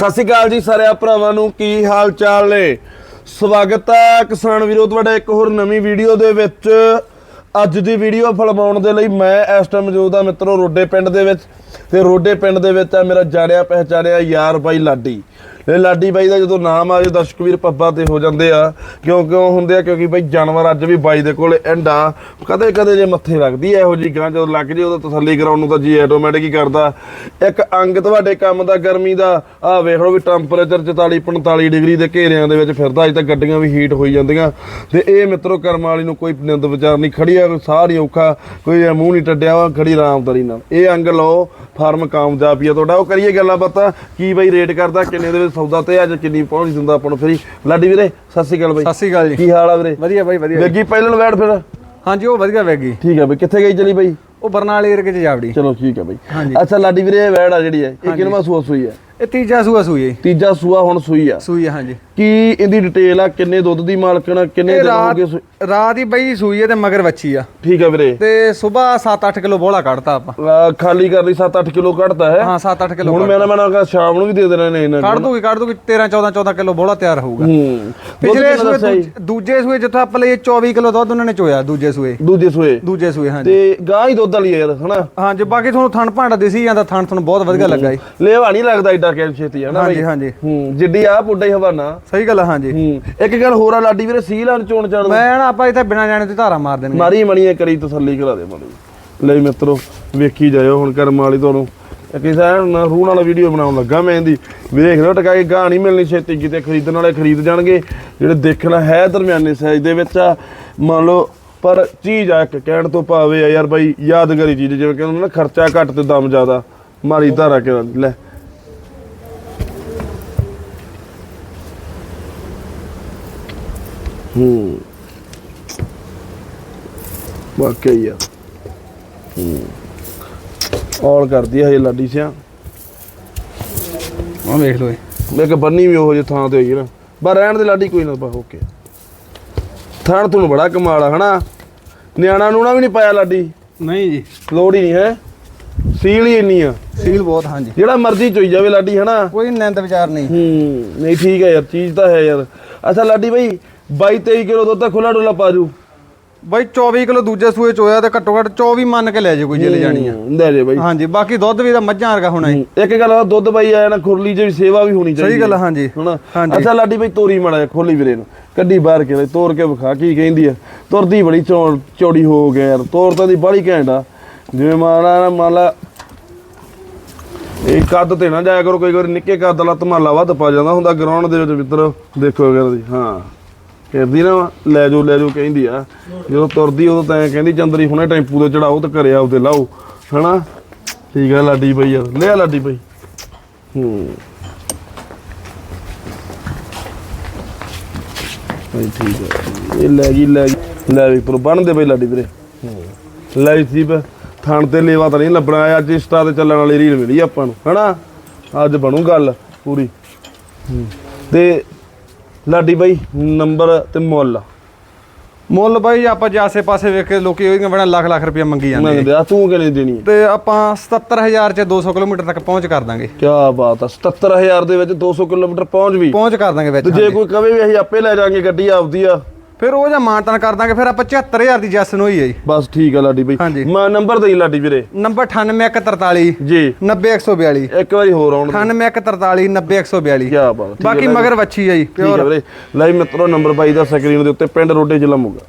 ਸਤਿ ਸ਼੍ਰੀ ਅਕਾਲ ਜੀ ਸਾਰਿਆਂ ਭਰਾਵਾਂ ਨੂੰ, ਕੀ ਹਾਲ ਚਾਲ ਨੇ? ਸਵਾਗਤ ਹੈ ਕਿਸਾਨ ਵੀਰੋ, ਤੁਹਾਡਾ ਇੱਕ ਹੋਰ ਨਵੀਂ ਵੀਡੀਓ ਦੇ ਵਿੱਚ। ਅੱਜ ਦੀ ਵੀਡੀਓ ਫਿਲਮਾਉਣ ਦੇ ਲਈ ਮੈਂ ਇਸ ਟਾਈਮ ਮੌਜੂਦ ਹਾਂ ਮਿੱਤਰੋ, ਰੋਡੇ ਪਿੰਡ ਦੇ ਵਿੱਚ। ਤੇ ਰੋਡੇ ਪਿੰਡ ਦੇ ਵਿੱਚ ਆ ਮੇਰਾ ਜਾਣਿਆ ਪਹਿਚਾਣਿਆ ਯਾਰ ਬਾਈ ਲਾਡੀ। ਇਹ ਲਾਡੀ ਬਾਈ ਦਾ ਜਦੋਂ ਨਾਮ ਆ ਜੇ ਦਰਸ਼ਕ ਵੀਰ ਪੱਬਾ ਤੇ ਹੋ ਜਾਂਦੇ ਆ। ਕਿਉਂ ਕਿਉਂ ਹੁੰਦੇ ਆ? ਕਿਉਂਕਿ ਬਾਈ ਜਾਨਵਰ ਅੱਜ ਵੀ ਬਾਈ ਦੇ ਕੋਲ ਐਂਡਾ ਕਦੇ ਕਦੇ ਜੇ ਮੱਥੇ ਲੱਗਦੀ ਐ ਇਹੋ ਜੀ ਗਾਂ, ਜਦੋਂ ਲੱਗ ਜੇ ਉਦੋਂ ਤਸੱਲੀ ਕਰਾਉਣ ਨੂੰ ਤਾਂ ਜੀ ਆਟੋਮੈਟਿਕ ਹੀ ਕਰਦਾ। ਇੱਕ ਅੰਗ ਤੁਹਾਡੇ ਕੰਮ ਦਾ, ਗਰਮੀ ਦਾ। ਆ ਵੇਖ ਲਓ ਵੀ ਟੈਂਪਰੇਚਰ 44 45 ਡਿਗਰੀ ਦੇ ਘੇਰਿਆਂ ਦੇ ਵਿੱਚ ਫਿਰਦਾ, ਅਜ ਤਾਂ ਗੱਡੀਆਂ ਵੀ ਹੀਟ ਹੋਈ ਜਾਂਦੀਆਂ। ਤੇ ਇਹ ਮਿੱਤਰੋ, ਕਰਮ ਵਾਲੀ ਨੂੰ ਕੋਈ ਨਿੰਦ ਵਿਚਾਰ ਨਹੀਂ। ਖੜੀ ਆ, ਕੋਈ ਸਾਹ ਨਹੀਂ ਔਖਾ, ਕੋਈ ਮੂੰਹ ਨਹੀਂ ਟੱਡਿਆ ਵਾ, ਖੜੀ ਆਰਾਮਦਾਰੀ ਨਾਲ। ਇਹ ਅੰਗ ਲਓ, ਫਾਰਮ ਕਾਮਯਾਬੀ ਆ ਤੁਹਾਡਾ। ਉਹ ਕਰੀਏ ਗੱਲਾਂ ਬਾਤਾਂ, ਕੀ ਬਾਈ ਰੇਟ ਕਰਦਾ, ਕਿੰਨੇ ਦੇ ਵਿੱਚ ਸੌਦਾ ਤੇ ਅੱਜ ਕਿੰਨੀ ਪਹੁੰਚ ਦਿੰਦਾ ਆਪਾਂ ਨੂੰ ਫਰੀ ਲਾਡੀ ਵੀਰੇ ਸਤਿ ਸ਼੍ਰੀ ਅਕਾਲ ਬਾਈ। ਸਤਿ ਸ਼੍ਰੀ ਅਕਾਲ ਜੀ। ਕੀ ਹਾਲ ਆ ਵੀਰੇ? ਵਧੀਆ ਬਾਈ ਵਧੀਆ। ਵੇਗੀ ਪਹਿਲਾਂ ਬੈਠ ਫਿਰ। ਹਾਂਜੀ ਉਹ ਵਧੀਆ ਵੈਗੀ। ਠੀਕ ਹੈ ਬਈ ਕਿੱਥੇ ਗਈ ਚਲੀ ਬਾਈ? ਉਹ ਬਰਨਾਲੇ ਏਰੀਏ ਚ ਜਾਵੜੀ। ਚਲੋ ਠੀਕ ਹੈ ਬਾਈ। ਅੱਛਾ ਲਾਡੀ ਵੀਰੇ ਇਹ ਵੈੜ ਆ ਜਿਹੜੀ ਹੈ ਇਹ ਕਿੰਨਵਾਂ ਸੂਆ ਸੂਈ ਹੈ? ਇਹ ਤੀਜਾ ਸੂਆ ਸੂਈ ਹੈ। ਤੀਜਾ ਸੂਆ ਹੁਣ ਸੂਈ ਆ। ਸੂਈ ਹੈ ਹਾਂਜੀ। ਕੀ ਇਹਦੀ ਡਿਟੇਲ ਆ? ਕਿੰਨੇ ਦੁੱਧ ਦੀ ਮਾਲਕਣ ਕਿੰਨੇ ਦਿਨ ਹੋ ਰਾਤ ਗਏ ਸੂ- ਰਾਤ ਹੀ ਬਈ ਸੂਈ ਹੈ ਤੇ ਮਗਰ ਵੱਛੀ ਆ। ਠੀਕ ਹੈ ਵੀਰੇ। ਤੇ ਸਵੇਰ 7-8 ਕਿਲੋ ਬੋਲਾ ਕੱਢਤਾ ਆਪਾਂ। ਅਹ ਖਾਲੀ ਕਰ ਲਈ 7-8 ਕਿਲੋ ਕੱਢਦਾ ਹੈ। ਹਾਂ 7-8 ਕਿਲੋ ਹੁਣ ਮੈਂ ਨਾ ਮੈਂ ਨਾ ਸ਼ਾਮ ਨੂੰ ਵੀ ਦੇ ਦੇਣਾ ਨੇ ਇਹਨਾਂ ਕੱਢ ਦੂਗੀ ਕੱਢ ਦੂਗੀ 13-14 14 ਕਿਲੋ ਬੋਲਾ ਤਿਆਰ ਹੋਊਗਾ। ਹੂੰ। ਪਿਛਲੇ ਸੂਏ ਦੂਜ- ਦੂਜੇ ਸੂਏ ਜਿੱਥੋਂ ਆਪਾਂ ਲਈ 24 ਕਿਲੋ ਦੁੱਧ ਉਹਨਾਂ ਨੇ ਚੋਇਆ ਦੂਜੇ ਸੂਏ। ਦੂਜੇ ਸੂਏ। ਦੂਜੇ ਸੂਏ ਹਾਂਜੀ। ਤੇ ਗਾਂ ਹੀ ਦੁੱਧ ਵਾਲੀ ਆ ਯਾਰ ਹਨਾ? ਹਾਂਜੀ ਬਾਕੀ ਤੁਹਾਨੂੰ ਥਣ ਭਾਂਡਾ ਦਿਸੀ ਜਾਂਦਾ ਥਣ ਤੁਹਾਨੂੰ ਬਹੁਤ ਵਧੀਆ ਲੱਗਾ ਜੀ। ਲੇਵਾ ਨਹੀਂ ਲੱਗਦਾ ਏਡਾ ਕਿ ਛੇਤੀ ਹੈ ਨਾ ਹਾਂਜੀ ਹਾਂਜੀ। ਹੂੰ ਜਿੱਡੀ ਆ ਪੁੱਡਾ ਹੀ ਹਵਾਨਾ। ਸਹੀ ਗੱਲ ਆ ਹਾਂਜੀ। ਹੂੰ। ਇੱਕ ਗੱਲ ਹੋਰ ਆ ਲਾਡੀ ਵੀਰੇ ਸੀਲਾਂ ਨੂੰ ਚੋਣ ਚਾਣ ਮੈਂ ਨਾ ਆਪਾਂ ਇੱਥੇ ਬਿਨਾ ਜਾਣੇ ਤੇ ਧਾਰਾ ਮਾਰ ਦੇਣਗੇ ਮਾਰੀ ਮਣੀਏ ਕਰੀ ਤਸੱਲੀ ਕਰਾ ਦੇ ਮਾੜੀ ਲੈ ਮਿੱਤਰੋ ਵੇਖੀ ਜਾਇਓ ਹੁਣ ਕਰਮ ਵਾਲੀ ਤੁਹਾਨੂੰ। ਕਿਸੇ ਨਾ ਰੂਹ ਨਾਲ ਵੀਡੀਓ ਬਣਾਉਣ ਲੱਗਾ ਮੈਂ ਇਹਦੀ। ਵੇਖ ਲਓ ਟਕਾ ਕੇ ਗਾਂ ਨਹੀਂ ਮਿਲਣੀ ਛੇਤੀ ਕਿਤੇ ਖਰੀਦਣ ਵਾਲੇ ਖਰੀਦ ਜਾਣਗੇ। ਜਿਹੜੇ ਦੇਖਣਾ ਹੈ ਦਰਮਿਆਨੇ ਸਾਈਜ਼ ਦੇ ਵਿੱਚ ਆ। ਮੰਨ ਲਓ ਪਰ ਚੀਜ਼ ਆ ਇੱਕ ਕਹਿਣ ਤੋਂ ਭਾਵੇਂ ਆ ਯਾਰ ਬਾਈ ਯਾਦਗਾਰੀ ਚੀਜ਼ ਜਿਵੇਂ ਕਹਿੰਦੇ ਹੁੰਦੇ ਨਾ ਖਰਚਾ ਘੱਟ ਤੇ ਦਮ ਜ਼ਿਆਦਾ। ਮਾਰੀ ਧਾਰਾ ਕੇ ਲੈ। ਹੂੰ। ਵਾਕਈ ਆ। ਹੂੰ। ਔਲ ਕਰਦੀ ਹੈ ਹਜੇ ਲਾਡੀ ਸਿਆ। ਉਹ ਵੇਖ ਲਓ ਇਹ। ਮੈਂ ਕਿ ਬੰਨੀ ਵੀ ਉਹੋ ਜਿਹੇ ਥਾਂ ਤੇ ਹੋਈ ਨਾ। ਬਸ ਰਹਿਣ ਦੇ ਲਾਡੀ ਕੋਈ ਨਾ ਬਸ ਓਕੇ ਥਾਣ ਤੁਹਾਨੂੰ ਬੜਾ ਕਮਾਲ ਆ ਹਨਾ? ਨਿਆਣਾ ਨੂੰ ਨਾ ਵੀ ਨਹੀਂ ਪਾਇਆ ਲਾਡੀ। ਨਹੀਂ ਜੀ। ਲੋੜ ਹੀ ਨਹੀਂ ਹੈ? ਸੀਲ ਹੀ ਇੰਨੀ ਆ। ਸੀਲ ਬਹੁਤ ਹਾਂਜੀ। ਜਿਹੜਾ ਮਰਜ਼ੀ ਚੋਈ ਜਾਵੇ ਲਾਡੀ ਹਨਾ? ਕੋਈ ਨਿੰਦ ਵਿਚਾਰ ਨਹੀਂ। ਹੂੰ ਨਹੀਂ ਠੀਕ ਹੈ ਯਾਰ ਚੀਜ਼ ਤਾਂ ਹੈ ਯਾਰ। ਅੱਛਾ ਲਾਡੀ ਭਾਈ 22 23 ਕਿਲੋ ਦੁੱਧ ਤਾਂ ਖੁੱਲਾ ਡੁੱਲਾ ਪਾ ਜੂ। ਬਾਈ 24 ਕਿਲੋ ਦੂਜੇ ਸੂਏ ਚ ਹੋਇਆ ਤੇ ਘੱਟੋ ਘੱਟ 24 ਮੰਨ ਕੇ ਲੈ ਜੇ ਕੋਈ ਜੇ ਲੈ ਜਾਣੀ ਆ। ਲੈ ਜੇ ਬਾਈ। ਹਾਂਜੀ ਬਾਕੀ ਦੁੱਧ ਵੀ ਤਾਂ ਮੱਝਾਂ ਵਰਗਾ ਹੋਣਾ ਹੈ ਇੱਕ ਗੱਲ ਆ ਦੁੱਧ ਬਾਈ ਆਇਆ ਨਾ ਖੁਰਲੀ ਵੀ ਸੇਵਾ ਵੀ ਹੋਣੀ ਚਾਹੀਦੀ ਸਹੀ ਗੱਲ ਹਾਂਜੀ। ਹਾਂਜੀ। ਅੱਛਾ ਲਾਡੀ ਬਾਈ ਤੋਰੀ ਮਾੜਾ ਖੋਲੀ ਵੀਰੇ ਨੂੰ। ਕੱਢੀ ਬਾਹਰ ਕੇ ਤੋਰ ਕੇ ਵਿਖਾ ਕੀ ਕਹਿੰਦੀ ਆ। ਤੁਰਦੀ ਬੜੀ ਚੌੜੀ ਹੋ ਗਿਆ ਯਾਰ ਤੋਰ ਤਾਂ ਦੀ ਬੜੀ ਘੈਂਟ ਆ। ਜਿਵੇਂ ਮਾਲਾ ਨਾ ਮਾਲਾ ਇਹ ਕੱਦ ਤੇ ਨਾ ਜਾਇਆ ਕਰੋ ਕਈ ਵਾਰ ਨਿੱਕੇ ਕੱਦ ਵਾਲਾ ਧਮਾਲਾ ਵੱਧ ਪਾ ਜਾਂਦਾ ਹੁੰਦਾ ਗਰਾਊਂਡ ਦੇ ਵਿੱਚ ਮਿੱਤਰ ਦੇਖੋ ਕਰਦੀ ਹਾਂ। ਕਰਦੀ ਨਾ, ਲੈ ਜਾਓ ਲੈ ਜਾਓ ਕਹਿੰਦੀ ਆ। ਜਦੋਂ ਤੁਰਦੀ ਉਦੋਂ ਤਾਂ ਐਂ ਕਹਿੰਦੀ, ਚੰਦਰੀ ਹੁਣੇ ਟੈਂਪੂ ਤੇ ਚੜਾਓ ਤੇ ਘਰੇ ਆਉ ਲਾਓ। ਹਨਾ? ਠੀਕ ਆ, ਲਾਡੀ ਬਾਈ ਯਾਰ? ਲੈ ਆ ਲਾਡੀ ਬਾਈ। ਹੂੰ। ਭਾਈ ਠੀਕ ਹੈ ਇਹ ਲੈ ਗਈ ਲੈ ਗਈ। ਲੈ ਵੀ ਪਰ ਬਣਦੇ ਬਈ ਲਾਡੀ ਵੀਰੇ। ਲੈ ਸੀ ਬ, ਥਾਣ ਤੇ ਲੇਵਾ ਤਾਂ ਨਹੀਂ ਲੱਭਣਾ, ਅੱਜ ਇੰਸਟਾ ਤੇ ਚੱਲਣ ਵਾਲੀ ਰੀਲ ਮਿਲੀ ਆਪਾਂ ਨੂੰ, ਹਨਾ? ਅੱਜ ਬਣੂ ਗੱਲ ਪੂਰੀ। ਹੂੰ। ਤੇ ਲਾਡੀ ਬਾਈ ਨੰਬਰ ਤੇ ਮੁੱਲ। ਮੁੱਲ ਬਾਈ ਆਪਾਂ ਜੇ ਆਸੇ ਪਾਸੇ ਵੇਖ ਕੇ ਲੋਕੀ ਉਹਦੀਆਂ ਬਣਾ ਲੱਖ ਲੱਖ ਰੁਪਇਆ ਮੰਗੀ ਜਾਂਦੇ ਮੰਗਦੇ ਆ ਤੂੰ ਕਿੰਨੇ ਦੇਣੀ ਹੈ? ਤੇ ਆਪਾਂ 77000 ਚ 200 ਕਿਲੋਮੀਟਰ ਤੱਕ ਪਹੁੰਚ ਕਰ ਦਾਂਗੇ। ਕੀ ਬਾਤ ਆ 77000 ਦੇ ਵਿੱਚ 200 ਕਿਲੋਮੀਟਰ ਪਹੁੰਚ ਵੀ। ਪਹੁੰਚ ਕਰ ਦਾਂਗੇ ਵਿੱਚ ਤੇ ਜੇ ਕੋਈ ਕਵੇ ਵੀ ਅਸੀਂ ਆਪੇ ਲੈ ਜਾਾਂਗੇ ਗੱਡੀ ਆਪਦੀ ਆ। ਫਿਰ ਉਹ ਜਾਂ ਮਾਨਤਨ ਕਰ ਦਾਂਗੇ ਫਿਰ ਆਪਾਂ 74000 ਦੀ ਜੈਸਨ ਹੋਈ ਹੈ ਜੀ। ਬਸ ਠੀਕ ਆ ਲਾਡੀ ਬਾਈ। ਹਾਂਜੀ। ਮੈਂ ਨੰਬਰ ਦੇਈ ਲਾਡੀ ਵੀਰੇ। ਨੰਬਰ 98143 ਜੀ। 90142 ਇੱਕ ਵਾਰੀ ਹੋਰ ਆਉਣ 98143 90142 ਕੀ ਬਾਤ ਠੀਕ ਬਾਕੀ ਹੈ ਮਗਰ ਵੱਛੀ ਹੈ ਜੀ ਠੀਕ ਹੈ ਵੀਰੇ। ਲੈ ਮਿੱਤਰੋ ਨੰਬਰ ਬਾਈ ਦਾ ਸਕਰੀਨ ਦੇ ਉੱਤੇ ਪਿੰਡ ਰੋਡੇ ਜ਼ਿਲ੍ਹਾ ਮੋਗਾ।